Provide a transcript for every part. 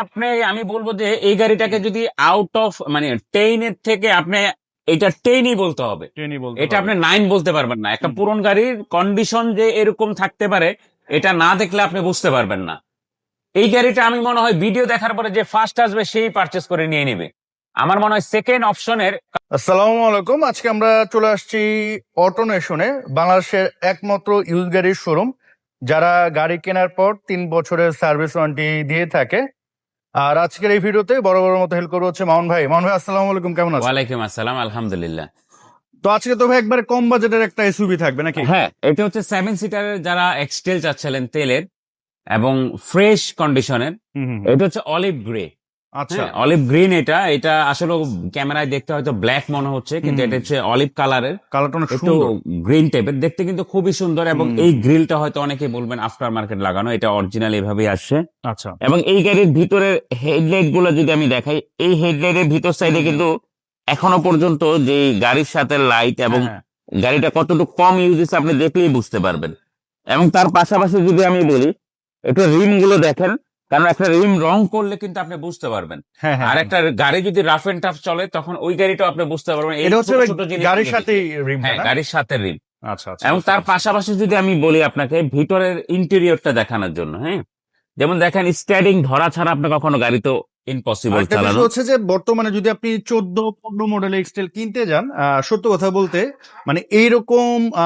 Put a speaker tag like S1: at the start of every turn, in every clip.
S1: আপনি আমি বলব যে এই গাড়িটাকে যদি আউট অফ মানে টেইনের থেকে আপনি এটা টেইনই বলতে হবে। এটা আপনি নাইন বলতে পারবেন না। একটা। পুরন গাড়ির কন্ডিশন যে এরকম থাকতে পারে এটা না দেখলে আপনি বুঝতে পারবেন না। এই গাড়িটা আমি মনে হয় ভিডিও দেখার পরে যে ফার্স্ট আসবে সেই পারচেস করে নিয়ে নেবে। আমার মনে হয় সেকেন্ড অপশনের
S2: আসসালামু আলাইকুম। আজকে আমরা চলে আসছি অটোনেশনে বাংলাদেশের একমাত্র ইউজ গাড়ির শোরুম যারা গাড়ি কেনার পর তিন বছরের সার্ভিস ওয়ারেন্টি দিয়ে থাকে আর আজকের এই ভিডিওতে বড় বড় মতো হেল্প করব হচ্ছে মামুন ভাই। মামুন ভাই আসসালামু আলাইকুম কেমন আছেন?
S1: ওয়ালাইকুম আসসালাম আলহামদুলিল্লাহ।
S2: তো আজকে তো ভাই একবারে কম বাজেটের একটা এসইউভি থাকবে নাকি?
S1: হ্যাঁ এটা হচ্ছে সেভেন সিটারের যারা এক্সটেল চাচ্ছিলেন তেলের এবং ফ্রেশ কন্ডিশনের। এটা হচ্ছে অলিভ গ্রে
S2: আচ্ছা।
S1: অলিভ গ্রিন এটা এটা আসলে ক্যামেরায় দেখতে হয়তো ব্ল্যাক মনে হচ্ছে কিন্তু এটা হচ্ছে অলিভ কালারের
S2: কালারটা অনেক
S1: একটু গ্রিন টাইপের দেখতে কিন্তু খুবই সুন্দর এবং। এই গ্রিলটা হয়তো অনেকে বলবেন আফটার মার্কেট লাগানো এটা অরিজিনাল এভাবেই আসছে।
S2: আচ্ছা।
S1: এবং এই গাড়ির ভিতরের হেডলাইটগুলো যদি আমি দেখাই এই হেডলাইটের ভিতর সাইডে কিন্তু এখনও পর্যন্ত যে গাড়ির সাথে লাইট এবং
S2: হ্যাঁ,
S1: গাড়িটা কতটুকু কম ইউজ হচ্ছে আপনি দেখলেই বুঝতে পারবেন। এবং তার পাশাপাশি যদি আমি বলি একটু রিমগুলো দেখেন। কারণ একটা রিম রং করলে কিন্তু আপনি বুঝতে পারবেন।
S2: হ্যাঁ হ্যাঁ
S1: আর একটা গাড়ি যদি রাফ এন্ড টাফ চলে তখন ওই গাড়িটাও আপনি বুঝতে পারবেন।
S2: এটা হচ্ছে গাড়ির সাথে রিম
S1: হ্যাঁ গাড়ির সাথে রিম।
S2: আচ্ছা আচ্ছা
S1: এবং তার পাশাপাশি যদি আমি বলি আপনাকে ভিতরের ইন্টেরিয়রটা দেখানোর জন্য হ্যাঁ? যেমন দেখেন স্ট্যান্ডিং ধরা ছাড়া আপনি কখনো গাড়ি তো ইম্পসিবল চালানো।
S2: হচ্ছে যে বর্তমানে যদি আপনি চোদ্দ পনেরো মডেলের এক্সটেল কিনতে যান সত্য কথা বলতে মানে এইরকম আহ,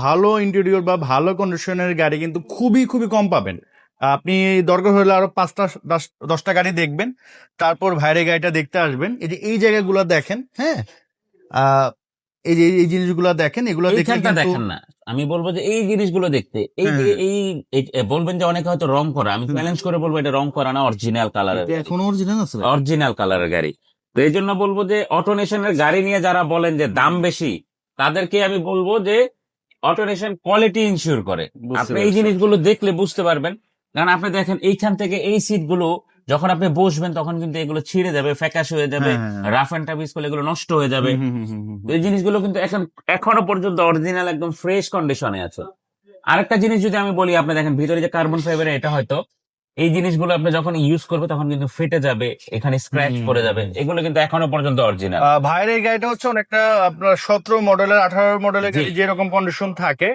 S2: ভালো ইন্টেরিয়র বা ভালো কন্ডিশনের গাড়ি কিন্তু খুবই খুবই কম পাবেন। আপনি দরকার হলে আরও পাঁচটা দশ- দশটা গাড়ি দেখবেন তারপর ভাইরে গাড়িটা দেখতে আসবেন। এই যে এই জায়গাগুলো দেখেন হ্যাঁ? এই যে এই জিনিসগুলো দেখেন এগুলো
S1: দেখেন না। আমি বলব যে এই জিনিসগুলো দেখতে। এই
S2: হ্যাঁ।
S1: এই বলবেন যে অনেকে হয়তো রং করা আমি। চ্যালেঞ্জ করে বলব এটা রং করা না অরিজিনাল কালারের
S2: এটা এখনও অরিজিনাল আছে
S1: অরিজিনাল কালারের গাড়ি। তো এই জন্য বলব যে অটোনেশনের গাড়ি নিয়ে যারা বলেন যে দাম বেশি তাদেরকে আমি বলব যে অটোনেশন কোয়ালিটি ইনশিওর করে। আপনি এই জিনিসগুলো দেখলে বুঝতে পারবেন। কারণ আপনি দেখেন এইখান থেকে এই সিটগুলো যখন আপনি বসবেন তখন কিন্তু এগুলো ছিঁড়ে যাবে ফ্যাকাশ হয়ে যাবে। রাফ এন্ড টাফ ইউজ করলে এগুলো নষ্ট হয়ে যাবে। এই জিনিসগুলো কিন্তু এখন এখনও পর্যন্ত অরিজিনাল একদম ফ্রেশ কন্ডিশনে আছে আরেকটা জিনিস যদি আমি বলি আপনি দেখেন ভিতরে যে কার্বন ফাইবার এটা হয়তো এই জিনিসগুলো আপনি যখন ইউজ করবে তখন কিন্তু ফেটে যাবে এখানে স্ক্র্যাচ। পড়ে যাবে এগুলো কিন্তু এখনও পর্যন্ত অরিজিনাল
S2: ভাইয়ের এই গাড়িটা হচ্ছে অনেকটা আপনার সতেরো মডেলের আঠারো মডেলের যেরকম কন্ডিশন থাকে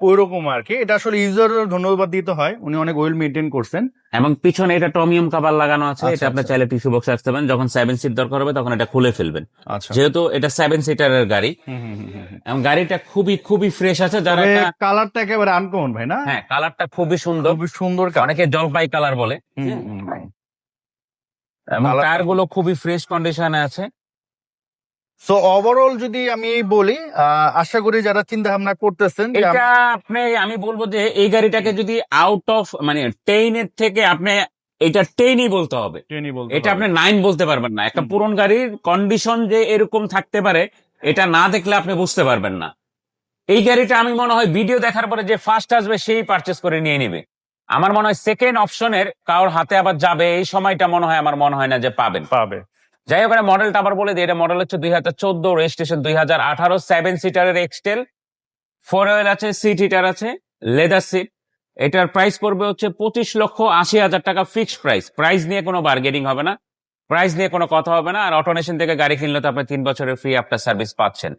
S2: ওইরকম আর কি এটা আসলে ইউজার ধন্যবাদ দিতে হয়। উনি অনেক ওয়েল মেনটেন করছেন।
S1: এবং পিছনে এটা টমিয়াম কাভার লাগানো আছে।
S2: আচ্ছা,
S1: এটা আপনি
S2: আচ্ছা।
S1: চাইলে টিস্যু বক্স রাখতে পারেন। যখন সেভেন সিট দরকার হবে তখন এটা খুলে ফেলবেন।
S2: আচ্ছা।
S1: যেহেতু এটা সেভেন সিটারের গাড়ি। এবং গাড়িটা খুবই খুবই ফ্রেশ আছে। যারা
S2: কালারটা একেবারে আনকমন ভাই না?
S1: হ্যাঁ কালারটা খুবই সুন্দর।
S2: খুবই সুন্দর
S1: অনেকে জলপাই কালার বলে। এবং
S2: Colour-
S1: টায়ারগুলো খুবই ফ্রেশ কন্ডিশনে আছে।
S2: সো ওভারঅল যদি আমি বলি আহ, আশা করি যারা চিন্তা ভাবনা করতেছেন
S1: এটা আপনি আমি বলব যে এই গাড়িটাকে যদি আউট অফ মানে টেইনের থেকে আপনি এটা টেইনই বলতে হবে। এটা আপনি নাইন বলতে পারবেন না। একটা পুরন গাড়ির কন্ডিশন যে এরকম থাকতে পারে এটা না দেখলে আপনি বুঝতে পারবেন না। এই গাড়িটা আমি মনে হয় ভিডিও দেখার পরে যে ফার্স্ট আসবে সেই পারচেস করে নিয়ে নিবে। আমার মনে হয় সেকেন্ড অপশনের কারোর হাতে আবার যাবে এই সময়টা মনে হয় আমার মনে হয় না যে পাবেন।
S2: পাবে।
S1: যাই হোক এটা মডেলটা আবার বলে দিই। এটা মডেল হচ্ছে দুই হাজার চোদ্দ রেজিস্ট্রেশন দুই হাজার আঠারো সেভেন সিটারের এক্সটেল ফোর হুইল আছে সিট হিটার আছে লেদার সিট এটার প্রাইস পড়বে হচ্ছে পঁচিশ লক্ষ আশি হাজার টাকা ফিক্সড প্রাইস প্রাইস নিয়ে কোনো বার্গেনিং হবে না। প্রাইস নিয়ে কোনো কথা হবে না। আর অটোনেশন থেকে গাড়ি কিনলে তো আপনি তিন বছরের ফ্রি আফটার সার্ভিস পাচ্ছেন।